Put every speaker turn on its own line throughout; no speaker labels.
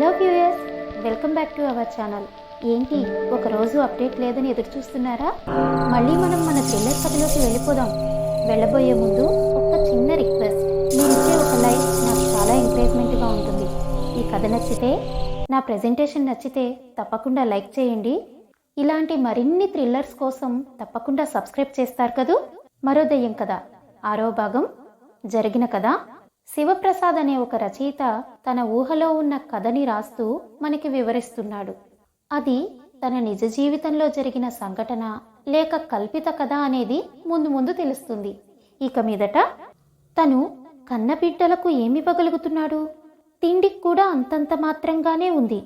Hello viewers welcome back to our channel. ఏంటి ఒక రోజు అప్డేట్ లేదని ఎదురు చూస్తున్నారా మళ్ళీ మనం మన థ్రిల్లర్ కథలోకి వెళ్ళిపోదాం. వెళ్ళబోయే ముందు ఒక చిన్న రిక్వెస్ట్. మీరు ఇచ్చే ఒక లైక్ నాకు చాలా ఎంకరేజ్మెంట్గా ఉంటుంది. ఈ కథ నచ్చితే నా ప్రెజెంటేషన్ నచ్చితే తప్పకుండా లైక్ చేయండి. ఇలాంటి మరిన్ని థ్రిల్లర్స్ కోసం తప్పకుండా సబ్స్క్రైబ్ చేస్తారు కదూ? మరో దయ్యం కథ. ఆరో భాగం. జరిగిన కథ. శివప్రసాద్ అనే ఒక రచయిత తన ఊహలో ఉన్న కథని రాస్తూ మనకి వివరిస్తున్నాడు. అది తన నిజ జీవితంలో జరిగిన సంఘటన లేక కల్పిత కథ అనేది ముందు ముందు తెలుస్తుంది. ఇక మీదట తను కన్నబిడ్డలకు ఏమివ్వగలుగుతున్నాడు తిండికి కూడా అంతంత మాత్రంగానే ఉంది.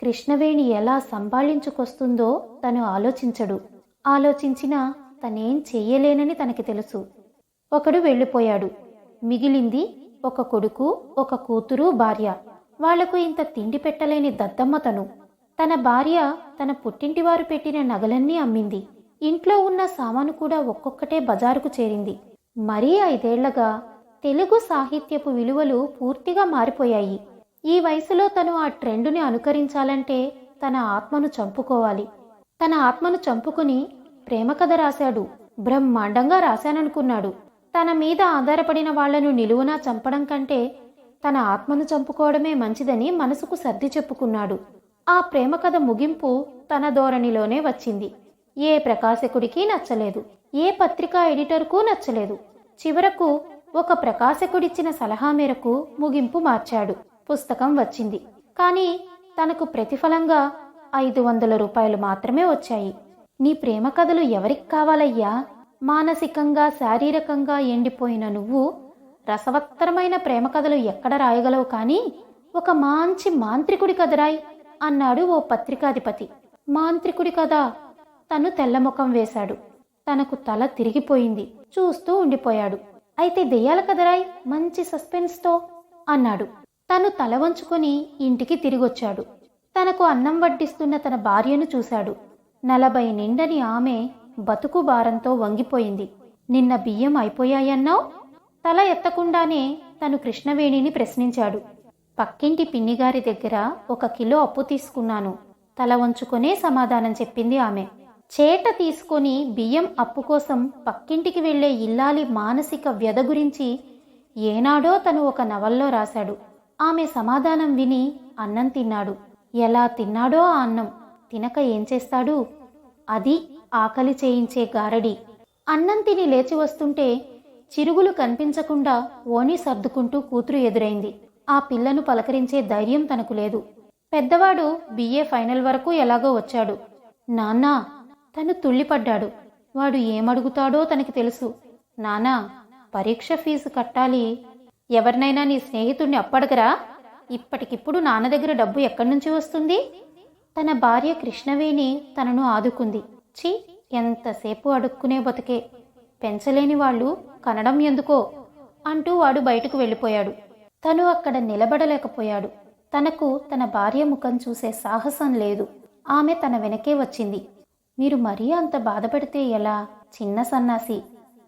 కృష్ణవేణి ఎలా సంభాళించుకొస్తుందో తను ఆలోచించడు. ఆలోచించినా తనేం చెయ్యలేనని తనకి తెలుసు. ఒకడు వెళ్ళిపోయాడు. మిగిలింది ఒక కొడుకు ఒక కూతురు భార్య. వాళ్ళకు ఇంత తిండి పెట్టలేని దద్దమ్మ తను తన భార్య తన పుట్టింటివారు పెట్టిన నగలన్నీ అమ్మింది. ఇంట్లో ఉన్న సామాను కూడా ఒక్కొక్కటే బజారుకు చేరింది. మరీ ఐదేళ్ళగా తెలుగు సాహిత్యపు విలువలు పూర్తిగా మారిపోయాయి. ఈ వయసులో తను ఆ ట్రెండుని అనుకరించాలంటే తన ఆత్మను చంపుకోవాలి. తన ఆత్మను చంపుకుని ప్రేమ కథ రాశాడు. బ్రహ్మాండంగా రాశాననుకున్నాడు. తన మీద ఆధారపడిన వాళ్ళను నిలువునా చంపడం కంటే తన ఆత్మను చంపుకోవడమే మంచిదని మనసుకు సర్ది చెప్పుకున్నాడు. ఆ ప్రేమ కథ ముగింపు తన ధోరణిలోనే వచ్చింది. ఏ ప్రకాశకుడికి నచ్చలేదు. ఏ పత్రికా ఎడిటర్కు నచ్చలేదు. చివరకు ఒక ప్రకాశకుడిచ్చిన సలహా మేరకు ముగింపు మార్చాడు. పుస్తకం వచ్చింది. కానీ తనకు ప్రతిఫలంగా ఐదు వందల రూపాయలు మాత్రమే వచ్చాయి. నీ ప్రేమ కథలు ఎవరికి కావాలయ్యా? మానసికంగా శారీరకంగా ఎండిపోయిన నువ్వు రసవత్తరమైన ప్రేమ కథలు ఎక్కడ రాయగలవు కానీ ఒక మంచి మాంత్రికుడి కథరాయి అన్నాడు ఓ పత్రికాధిపతి. మాంత్రికుడి కథ తను తెల్లముఖం వేశాడు. తనకు తల తిరిగిపోయింది. చూస్తూ ఉండిపోయాడు. అయితే దెయ్యాల కదరాయ్ మంచి సస్పెన్స్తో అన్నాడు. తను తల వంచుకొని ఇంటికి తిరిగొచ్చాడు. తనకు అన్నం వడ్డిస్తున్న తన భార్యను చూశాడు. నలభై నిండని ఆమె బతుకు భారంతో వంగిపోయింది. నిన్న బియ్యం అయిపోయాయన్నావు? తల ఎత్తకుండానే తను కృష్ణవేణిని ప్రశ్నించాడు. పక్కింటి పిన్నిగారి దగ్గర ఒక కిలో అప్పు తీసుకున్నాను. తల వంచుకొనే సమాధానం చెప్పింది ఆమె. చేట తీసుకొని బియ్యం అప్పు కోసం పక్కింటికి వెళ్ళే ఇల్లాలి మానసిక వ్యధ గురించి ఏనాడో తను ఒక నవల్లో రాశాడు. ఆమె సమాధానం విని అన్నం తిన్నాడు. ఎలా తిన్నాడో ఆ అన్నం? తినక ఏం చేస్తాడు? అది ఆకలి చేయించే గారడి. అన్నం తిని లేచి వస్తుంటే చిరుగులు కనిపించకుండా ఓని సర్దుకుంటూ కూతురు ఎదురైంది. ఆ పిల్లను పలకరించే ధైర్యం తనకు లేదు. పెద్దవాడు బిఏ ఫైనల్ వరకు ఎలాగో వచ్చాడు. నాన్నా తను తుళ్ళిపడ్డాడు. వాడు ఏమడుగుతాడో తనకి తెలుసు. నానా పరీక్ష ఫీజు కట్టాలి. ఎవరినైనా నీ స్నేహితుడిని అప్పడగరా. ఇప్పటికిప్పుడు నాన్న దగ్గర డబ్బు ఎక్కడి నుంచి వస్తుంది? తన భార్య కృష్ణవేణి తనను ఆదుకుంది. ఛీ ఎంతసేపు అడుక్కునే బతికే? పెంచలేని వాళ్ళు కనడం ఎందుకో? అంటూ వాడు బయటకు వెళ్ళిపోయాడు. తను అక్కడ నిలబడలేకపోయాడు. తనకు తన భార్య ముఖం చూసే సాహసం లేదు. ఆమె తన వెనకే వచ్చింది. మీరు మరీ అంత బాధపడితే ఎలా? చిన్న సన్నాసి.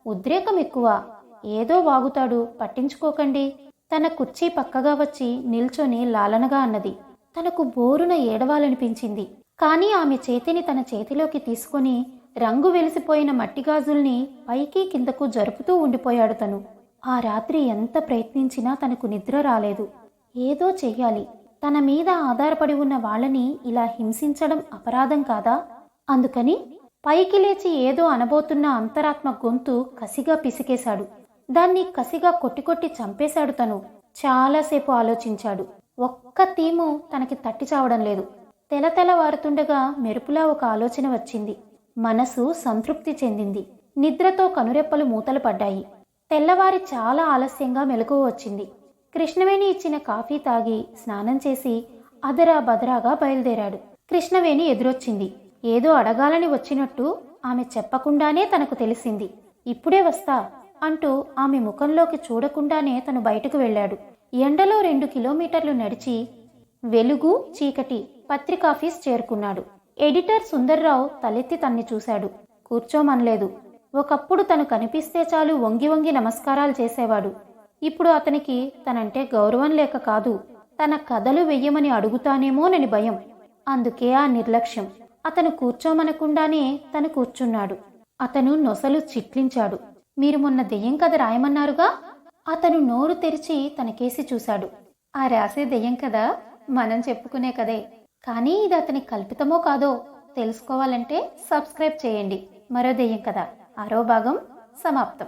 ఉద్రేకం ఎక్కువ. ఏదో వాగుతాడు. పట్టించుకోకండి. తన కుర్చీ పక్కగా వచ్చి నిల్చొని లాలనగా అన్నది. తనకు బోరున ఏడవాలనిపించింది. కానీ ఆమె చేతిని తన చేతిలోకి తీసుకొని రంగు వెలిసిపోయిన మట్టిగాజుల్ని పైకి కిందకు జరుపుతూ ఉండిపోయాడు తను. ఆ రాత్రి ఎంత ప్రయత్నించినా తనకు నిద్ర రాలేదు. ఏదో చెయ్యాలి. తన మీద ఆధారపడి ఉన్న వాళ్ళని ఇలా హింసించడం అపరాధం కాదా? అందుకని పైకి లేచి ఏదో అనబోతున్న అంతరాత్మ గొంతు కసిగా పిసికేశాడు. దాన్ని కసిగా కొట్టి కొట్టి చంపేశాడు తను. చాలాసేపు ఆలోచించాడు. ఒక్క తీము తనకి తట్టి చావడం లేదు. తెలతెలవారుతుండగా మెరుపులా ఒక ఆలోచన వచ్చింది. మనసు సంతృప్తి చెందింది. నిద్రతో కనురెప్పలు మూతలు పడ్డాయి తెల్లవారి చాలా ఆలస్యంగా మెలకువ వచ్చింది. కృష్ణవేణి ఇచ్చిన కాఫీ తాగి స్నానం చేసి అదరా బదరాగా బయలుదేరాడు. కృష్ణవేణి ఎదురొచ్చింది. ఏదో అడగాలని వచ్చినట్టు ఆమె చెప్పకుండానే తనకు తెలిసింది. ఇప్పుడే వస్తా అంటూ ఆమె ముఖంలోకి చూడకుండానే తను బయటకు వెళ్ళాడు. ఎండలో రెండు కిలోమీటర్లు నడిచి వెలుగు చీకటి పత్రికాఫీస్ చేరుకున్నాడు. ఎడిటర్ సుందర్రావు తలెత్తి తన్ని చూశాడు. కూర్చోమనలేదు. ఒకప్పుడు తను కనిపిస్తే చాలు వంగి వంగి నమస్కారాలు చేసేవాడు. ఇప్పుడు అతనికి తనంటే గౌరవం లేక కాదు తన కథలు వెయ్యమని అడుగుతానేమోనని భయం. అందుకే ఆ నిర్లక్ష్యం. అతను కూర్చోమనకుండానే తను కూర్చున్నాడు. అతను నొసలు చిట్లించాడు. మీరు మొన్న దెయ్యం కథ రాయమన్నారుగా? అతను నోరు తెరిచి తనకేసి చూశాడు. ఆ రాసే దెయ్యం కదా మనం చెప్పుకునే కదే కానీ ఇది అతని కల్పితమో కాదో తెలుసుకోవాలంటే సబ్స్క్రైబ్ చేయండి. మరో దెయ్యం కథ. ఆరో భాగం సమాప్తం.